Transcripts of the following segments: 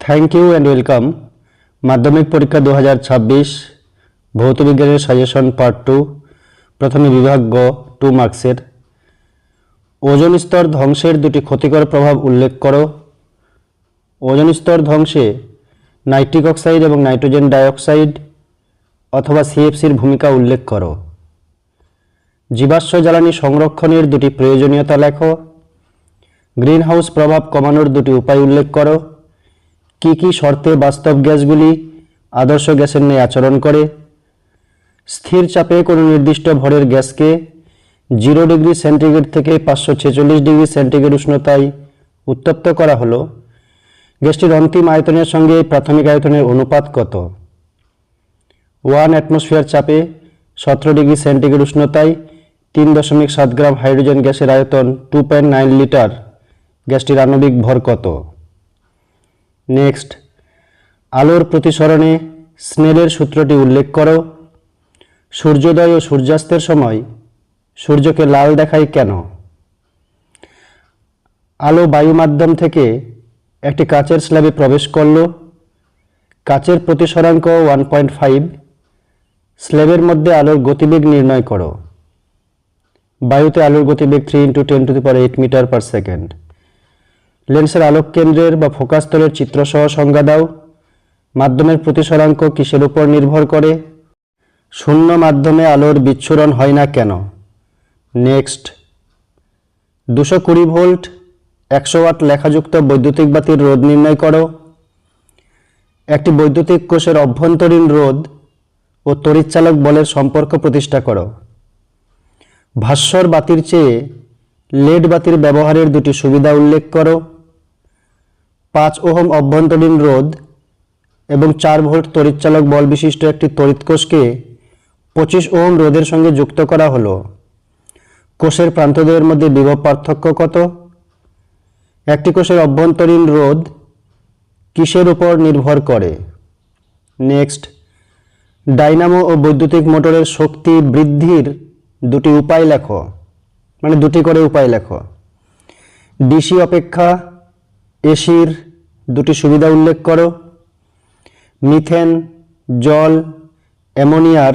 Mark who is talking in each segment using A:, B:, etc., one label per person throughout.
A: Thank you and welcome মাধ্যমিক পরীক্ষা দু হাজার ছাব্বিশ ভৌতবিজ্ঞানের সাজেশন পার্ট টু প্রথমে বিভাগ গ টু মার্কসের ওজন স্তর ধ্বংসের দুটি ক্ষতিকর প্রভাব উল্লেখ করো। ওজন স্তর ধ্বংসে নাইট্রিক অক্সাইড এবং নাইট্রোজেন ডাইঅক্সাইড অথবা সিএফসির ভূমিকা উল্লেখ করো। জীবাশ্ম জ্বালানি সংরক্ষণের দুটি প্রয়োজনীয়তা লেখো। গ্রিনহাউস প্রভাব কমানোর দুটি উপায় উল্লেখ করো। কি কি শর্তে বাস্তব গ্যাসগুলি আদর্শ গ্যাসের ন্যায় আচরণ করে? স্থির চাপে কোনো নির্দিষ্ট ভরের গ্যাসকে জিরো ডিগ্রি সেন্টিগ্রেড থেকে পাঁচশো ছেচল্লিশ ডিগ্রি সেন্টিগ্রেড উষ্ণতায় উত্তপ্ত করা হলো। গ্যাসটির অন্তিম আয়তনের সঙ্গে প্রাথমিক আয়তনের অনুপাত কত? ওয়ান অ্যাটমসফিয়ার চাপে সতেরো ডিগ্রি সেন্টিগ্রেড উষ্ণতায় তিন দশমিক সাত গ্রাম হাইড্রোজেন গ্যাসের আয়তন টু পয়েন্ট নাইন লিটার। গ্যাসটির আণবিক ভর কত? নেক্সট। আলোর প্রতিসরণে স্নেলের সূত্রটি উল্লেখ করো। সূর্যোদয় ও সূর্যাস্তের সময় সূর্যকে লাল দেখায় কেন? আলো বায়ু মাধ্যম থেকে একটি কাচের স্ল্যাবে প্রবেশ করল। কাচের প্রতিসরাঙ্ক ওয়ান পয়েন্ট ফাইভ। স্ল্যাবের মধ্যে আলোর গতিবেগ নির্ণয় করো। বায়ুতে আলোর গতিবেগ three into ten to the power eight metre per second লেন্সের আলোক কেন্দ্রের বা ফোকাসতলের চিত্রসহ সংজ্ঞা দাও। মাধ্যমের প্রতিসরাঙ্ক কিসের উপর নির্ভর করে? শূন্য মাধ্যমে আলোর বিচ্ছুরণ হয় না কেন? নেক্সট। দুশো কুড়ি ভোল্ট, একশো ওয়াট লেখাযুক্ত বৈদ্যুতিক বাতির রোধ নির্ণয় করো। একটি বৈদ্যুতিক কোষের অভ্যন্তরীণ রোধ ও তড়িৎচালক বলের সম্পর্ক প্রতিষ্ঠা করো। ভাস্বর বাতির চেয়ে লেড বাতির ব্যবহারের দুটি সুবিধা উল্লেখ করো। পাঁচ ওহম অভ্যন্তরীণ রোধ এবং চার ভোল্ট তড়িৎচালক বল বিশিষ্ট একটি তড়িৎ কোষকে পঁচিশ ওহম রোধের সঙ্গে যুক্ত করা হলো। কোষের প্রান্তদের মধ্যে বিভব পার্থক্য কত? একটি কোষের অভ্যন্তরীণ রোধ কিসের উপর নির্ভর করে? নেক্সট, ডাইনামো ও বৈদ্যুতিক মোটরের শক্তি বৃদ্ধির দুটি উপায় লেখো। মানে দুটি করে উপায় লেখো। ডিসি অপেক্ষা এসির দুটি সুবিধা উল্লেখ করো। মিথেন, জল, অ্যামোনিয়ার,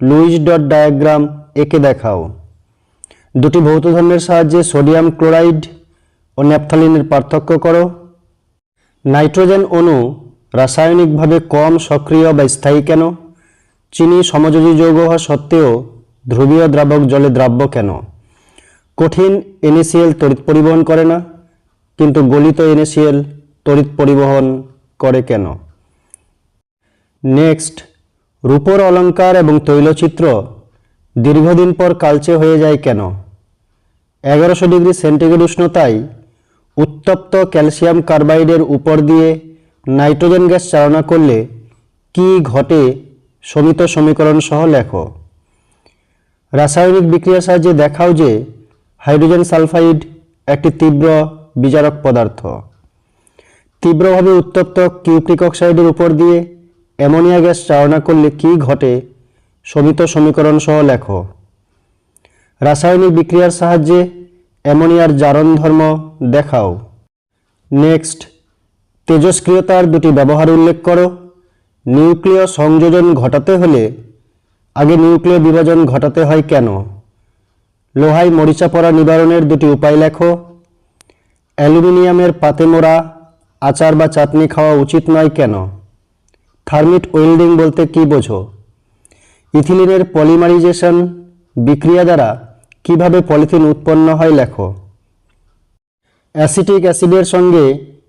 A: লুইস ডট ডায়াগ্রাম একে দেখাও। দুটি ভৌত ধর্মের সাহায্যে সোডিয়াম ক্লোরাইড ও ন্যাপথালিনের পার্থক্য করো। নাইট্রোজেন অণু রাসায়নিকভাবে কম সক্রিয় বা স্থায়ী কেন? চিনি সমযোজী যৌগ হওয়া সত্ত্বেও ধ্রুবীয় দ্রাবক জলে দ্রাব্য কেন? কঠিন এনএসিএল তড়িৎ পরিবহন করে না। কিন্তু গলিত এনএসিএল তড়িৎ পরিবহন করে কেন? নেক্সট রূপর অলঙ্কার এবং তৈলচিত্র দীর্ঘদিন পর কালচে হয়ে যায় কেন? এগারোশো ডিগ্রি সেন্টিগ্রেড উষ্ণতায় উত্তপ্ত ক্যালসিয়াম কার্বাইডের উপর দিয়ে নাইট্রোজেন গ্যাস চালনা করলে কি ঘটে সমিত সমীকরণ সহ লেখো। রাসায়নিক বিক্রিয়ার সাহায্যে দেখাও যে হাইড্রোজেন সালফাইড একটি তীব্র বিজারক পদার্থ। তীব্রভাবে উত্তপ্ত কিউপ্রিক অক্সাইডের উপর দিয়ে অ্যামোনিয়া গ্যাস চালনা করলে কি ঘটে সমিত সমীকরণ সহ লেখো। রাসায়নিক বিক্রিয়ার সাহায্যে অ্যামোনিয়ার জারণ ধর্ম দেখাও। নেক্সট, তেজস্ক্রিয়তার দুটি ব্যবহার উল্লেখ করো। নিউক্লিয় সংযোজন ঘটাতে হলে আগে নিউক্লিয় বিভাজন ঘটাতে হয় কেন? লোহায় মরিচা পড়া নিবারণের দুটি উপায় লেখো। অ্যালুমিনিয়ামের পাতে মোড়া, আচার বা চাটনি খাওয়া উচিত নয় কেন? থার্মিট ওয়েল্ডিং বলতে কি বোঝো? ইথিলিনের পলিমারাইজেশন বিক্রিয়া দ্বারা কীভাবে পলিথিন উৎপন্ন হয় লেখো। অ্যাসিটিক অ্যাসিডের সঙ্গে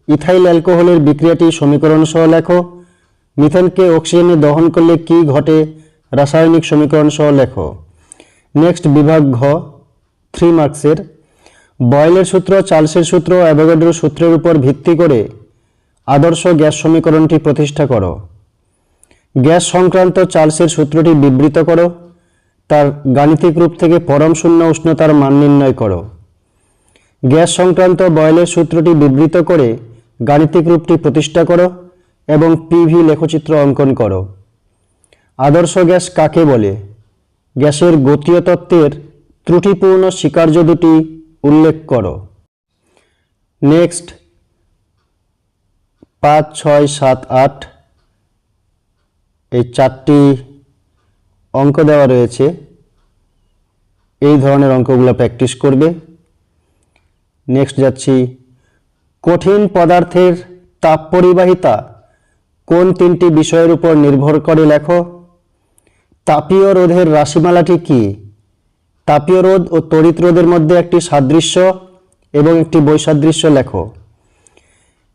A: ইথাইল অ্যালকোহলের বিক্রিয়াটি সমীকরণ সহ লেখো। মিথেনকে অক্সিজেনে দহন করলে কি ঘটে রাসায়নিক সমীকরণ সহ লেখো। নেক্সট বিভাগ ঘ, থ্রি মার্কসের বয়েলের সূত্র, চার্লসের সূত্র অ্যাভোগাড্রোর সূত্রের উপর ভিত্তি করে আদর্শ গ্যাস সমীকরণটি প্রতিষ্ঠা করো। গ্যাস সংক্রান্ত চার্লসের সূত্রটি বিবৃত করো। তার গাণিতিক রূপ থেকে পরম শূন্য উষ্ণতার মান নির্ণয় করো। গ্যাস সংক্রান্ত বয়েলের সূত্রটি বিবৃত করে গাণিতিক রূপটি প্রতিষ্ঠা করো এবং পিভি লেখচিত্র অঙ্কন করো। আদর্শ গ্যাস কাকে বলে? গ্যাসের গতীয় তত্ত্বের ত্রুটিপূর্ণ স্বীকার্য দুটি উল্লেখ করো। নেক্সট পাঁচ, ছয়, সাত, আট, এই চারটি অঙ্ক দেওয়া রয়েছে। এই ধরনের অঙ্কগুলো প্র্যাকটিস করবে। নেক্সট যাচ্ছি। কঠিন পদার্থের তাপ পরিবাহিতা কোন তিনটি বিষয়ের উপর নির্ভর করে লেখো? তাপীয় রোধের রাশিমালাটি কি? তাপীয় রোধ ও তড়িৎ রোধের মধ্যে একটি সাদৃশ্য এবং একটি বৈসাদৃশ্য লেখো।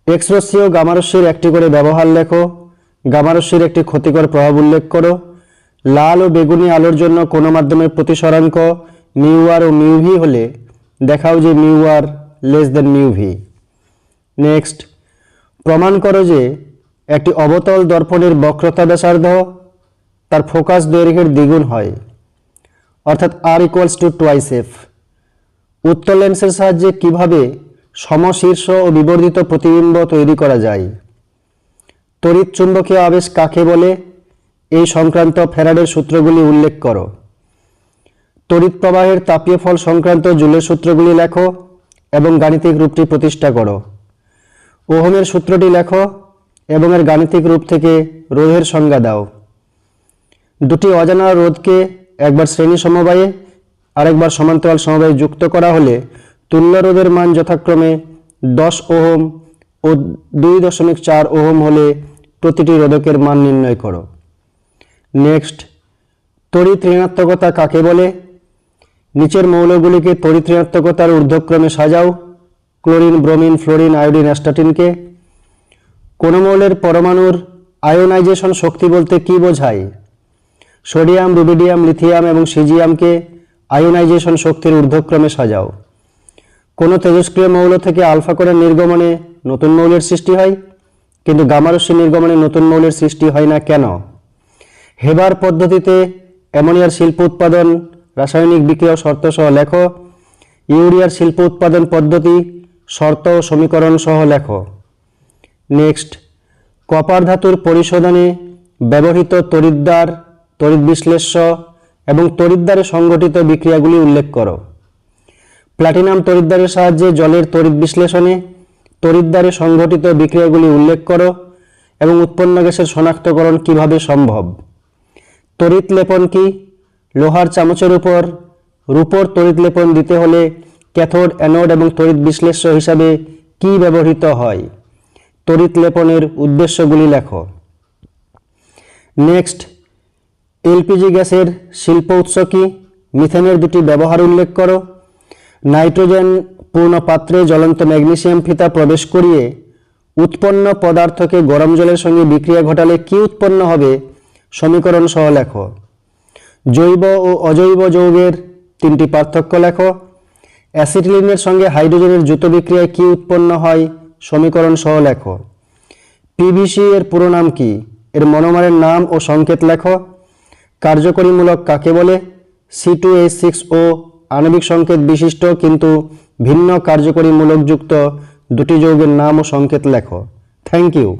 A: এক্স রশ্মি ও গামারশ্মির একটি করে ব্যবহার লেখো। গামারশ্মির একটি ক্ষতিকর প্রভাব উল্লেখ করো। লাল ও বেগুনি আলোর জন্য কোনো মাধ্যমের প্রতিসরাঙ্ক মিউ আর ও মিউ ভি হলে দেখাও যে mu R less than mu V. Next প্রমাণ করো যে একটি অবতল দর্পণের বক্রতা ব্যাসার্ধ তার ফোকাস দৈর্ঘ্যের দ্বিগুণ হয়। অর্থাৎ R equals to twice F উত্তর লেন্সের সাহায্যে কীভাবে সমশীর্ষ ও বিবর্ধিত প্রতিবিম্ব তৈরি করা যায়? তড়িৎ চুম্বকীয় আবেশ কাকে বলে? এই সংক্রান্ত ফ্যারাডের সূত্রগুলি উল্লেখ করো। তড়িৎ প্রবাহের তাপীয় ফল সংক্রান্ত জুলের সূত্রগুলি লেখো এবং গাণিতিক রূপটি প্রতিষ্ঠা করো। ওহমের সূত্রটি লেখো এবং এর গাণিতিক রূপ থেকে রোধের সংজ্ঞা দাও। দুটি অজানা রোধকে একবার শ্রেণি সমবায়ে, আরেকবার সমান্তরাল সমবায়ে যুক্ত করা হলে তুল্য রোধের মান যথাক্রমে দশ ওহম ও দুই দশমিক চার ওহম হলে প্রতিটি রোধকের মান নির্ণয় করো। নেক্সট তড়িৎ ঋণাত্মকতা কাকে বলে? নিচের মৌলগুলিকে তড়িৎ ঋণাত্মকতার ঊর্ধ্বক্রমে সাজাও, ক্লোরিন, ব্রোমিন, ফ্লোরিন, আয়োডিন, অ্যাস্টাটিনকে। কোনো মৌলের পরমাণুর আয়োনাইজেশন শক্তি বলতে কি বোঝায়? সোডিয়াম, রুবিডিয়াম, লিথিয়াম এবং সিজিয়ামকে আয়োনাইজেশন শক্তির ঊর্ধ্বক্রমে সাজাও। কোনো তেজস্ক্রিয় মৌল থেকে আলফা করে নির্গমনে নতুন মৌলের সৃষ্টি হয়, কিন্তু গামারস্য নির্গমনে নতুন মৌলের সৃষ্টি হয় না কেন? হেবার পদ্ধতিতে অ্যামোনিয়ার শিল্প উৎপাদন, রাসায়নিক বিক্রিয়া ও শর্ত সহ লেখো। ইউরিয়ার শিল্প উৎপাদন পদ্ধতি, শর্ত ও সমীকরণ সহ লেখ। নেক্সট, কপার ধাতুর পরিশোধনে ব্যবহৃত তড়িৎদ্বার তড়িৎ বিশ্লেষ্য এবং তড়িৎদ্বারে সংগঠিত বিক্রিয়াগুলি উল্লেখ করো। প্লাটিনাম তড়িৎদ্বারের সাহায্যে জলের তড়িৎ বিশ্লেষণে তড়িৎদ্বারে সংঘটিত বিক্রিয়াগুলি উল্লেখ করো এবং উৎপন্ন গ্যাসের শনাক্তকরণ কীভাবে সম্ভব। তড়িৎ লেপন কি? লোহার চামচের উপর রূপর তড়িৎ লেপন দিতে হলে ক্যাথোড, অ্যানোড এবং তড়িৎ বিশ্লেষ্য হিসাবে কি ব্যবহৃত হয়? তড়িৎ লেপনের উদ্দেশ্যগুলি লেখো। নেক্সট এলপিজি গ্যাসের শিল্প উৎস কি? মিথেনের দুটি ব্যবহার উল্লেখ করো। নাইট্রোজেন পূর্ণ পাত্রে জ্বলন্ত ম্যাগনেসিয়াম ফিতা প্রবেশ করিয়ে উৎপন্ন পদার্থকে গরম জলের সঙ্গে বিক্রিয়া ঘটালে কি উৎপন্ন হবে? সমীকরণ সহ লেখো। জৈব ও অজৈব যৌগের তিনটি পার্থক্য লেখো। অ্যাসিটিলিনের সঙ্গে হাইড্রোজেনের দ্রুত বিক্রিয়ায় কি উৎপন্ন হয়? সমীকরণ সহ লেখো। পিভিসি এর পুরো নাম কি? এর মনোমারের নাম ও সংকেত লেখো। কার্যকরীমূলক কাকে বলে? C two H six O আণবিক সংকেত বিশিষ্ট কিন্তু ভিন্ন কার্যকরীমূলকযুক্ত দুটি যৌগের নাম ও সংকেত লেখো। Thank you